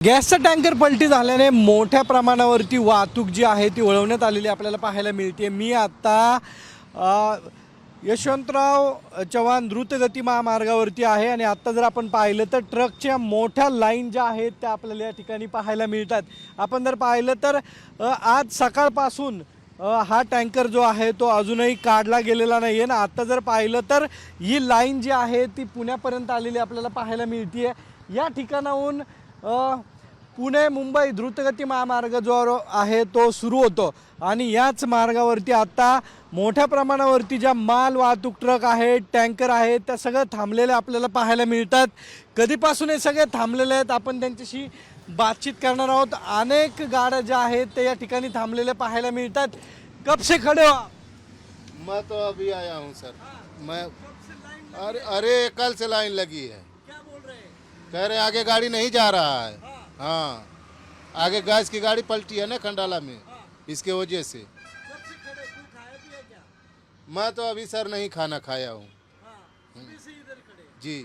गॅसचा टँकर पलटी झाल्याने मोठ्या प्रमाणावरती वाहतूक जी आहे ती वळवण्यात आलेली आपल्याला पाहायला मिळते. मी आत्ता यशवंतराव चव्हाण द्रुतगती महामार्गावरती आहे आणि आत्ता जर आपण पाहिलं तर ट्रकच्या मोठ्या लाईन ज्या आहेत त्या आपल्याला या ठिकाणी पाहायला मिळतात. आपण जर पाहिलं तर आज सकाळपासून हा टँकर जो आहे तो अजूनही काढला गेलेला नाही आहे ना आत्ता जर पाहिलं तर ही लाईन जी आहे ती पुण्यापर्यंत आलेली आपल्याला पाहायला मिळते या ठिकाणाहून पुणे मुंबई द्रुतगती महामार्ग जो आहे तो सुरू होतो. आणि याच मार्गावरती आता मोठ्या प्रमाणावरती ज्या माल वाहतूक ट्रक आहेत टँकर आहेत त्या सगळं थांबलेले आपल्याला पाहायला मिळतात. कधीपासून हे सगळे थांबलेले आहेत आपण त्यांच्याशी बातचीत करणार आहोत. अनेक गाड्या ज्या आहेत त्या या ठिकाणी थांबलेल्या पाहायला मिळतात. कब से खडे हो? मैं तो अभी आया हूँ सर. मैं अरे अरे कल से लाइन लगी है। कह रहे आगे गाड़ी नहीं जा रहा है। हाँ। आगे गैस की गाड़ी पलटी है ना खंडाला में? इसके वजह से। मैं तो अभी सर नहीं खाना खाया हूँ। जी।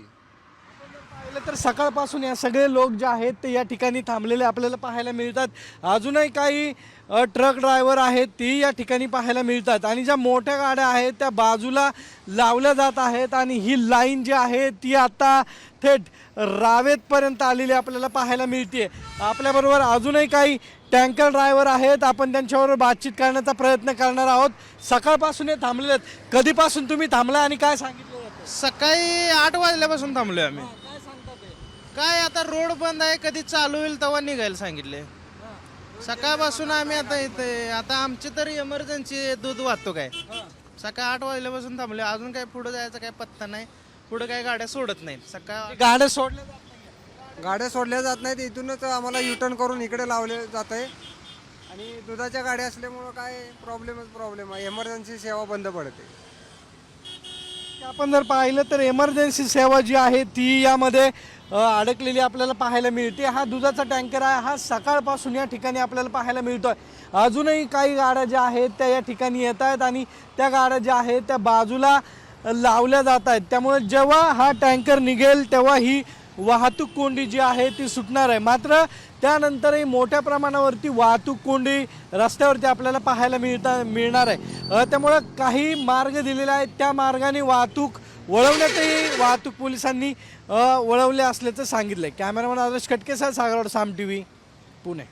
तर सकाळपासून या सगळे लोक जे आहेत ते या ठिकाणी थांबलेले आपल्याला पाहायला मिळतात. अजूनही काही ट्रक ड्रायव्हर आहेत ती या ठिकाणी पाहायला मिळतात. आणि ज्या मोठ्या गाड्या आहेत त्या बाजूला लावल्या जात आहेत आणि ही लाईन जी आहे ती आता थेट रावेतपर्यंत आलेली आपल्याला पाहायला मिळते आपल्याबरोबर अजूनही काही टँकर ड्रायव्हर आहेत. आपण त्यांच्याबरोबर बातचीत करण्याचा प्रयत्न करणार आहोत. सकाळपासून हे थांबलेले आहेत. कधीपासून तुम्ही थांबला आणि काय सांगितलं? सकाळी आठ वाजल्यापासून थांबलोय आम्ही. काय ते? काय आता रोड बंद आहे कधी चालू होईल तेव्हा निघायला सांगितले. सकाळपासून आम्ही आता इथे आता आमची तर इमर्जन्सी दूध वाहतूक आहे सकाळी आठ वाजल्यापासून थांबले अजून काय पुढे जायचा काय पत्ता नाही पुढे काय गाड्या सोडत नाहीत. सकाळ गाड्या सोडल्या जात. गाड्या सोडल्या जात नाहीत इथूनच आम्हाला युटर्न करून इकडे लावले जात आहे. आणि दुधाच्या गाड्या असल्यामुळं काय प्रॉब्लेमच प्रॉब्लेम आहे. एमर्जन्सी सेवा बंद पडते. आपण जर पाहिलं तर एमर्जन्सी सेवा जी आहे ती यामध्ये अडकलेली आपल्याला पाहायला मिळते. हा दुधाचा टँकर आहे हा सकाळपासून या ठिकाणी आपल्याला पाहायला मिळतो आहे अजूनही काही गाड्या ज्या आहेत त्या या ठिकाणी येत आहेत आणि त्या गाड्या ज्या आहेत त्या बाजूला लावल्या जात आहेत. त्यामुळे जेव्हा हा टँकर निघेल तेव्हा ही वाहतूक कोंडी जी आहे ती सुटणार आहे. मात्र त्यानंतरही मोठ्या प्रमाणावरती वाहतूक कोंडी रस्त्यावरती आपल्याला पाहायला मिळता मिळणार आहे. त्यामुळं काही मार्ग दिलेले आहेत. त्या मार्गाने वाहतूक वळवण्यातही वाहतूक पोलिसांनी वळवले असल्याचं सांगितलं आहे कॅमेरामन आदर्श कटकेसह सागरवाड साम टी व्ही पुणे.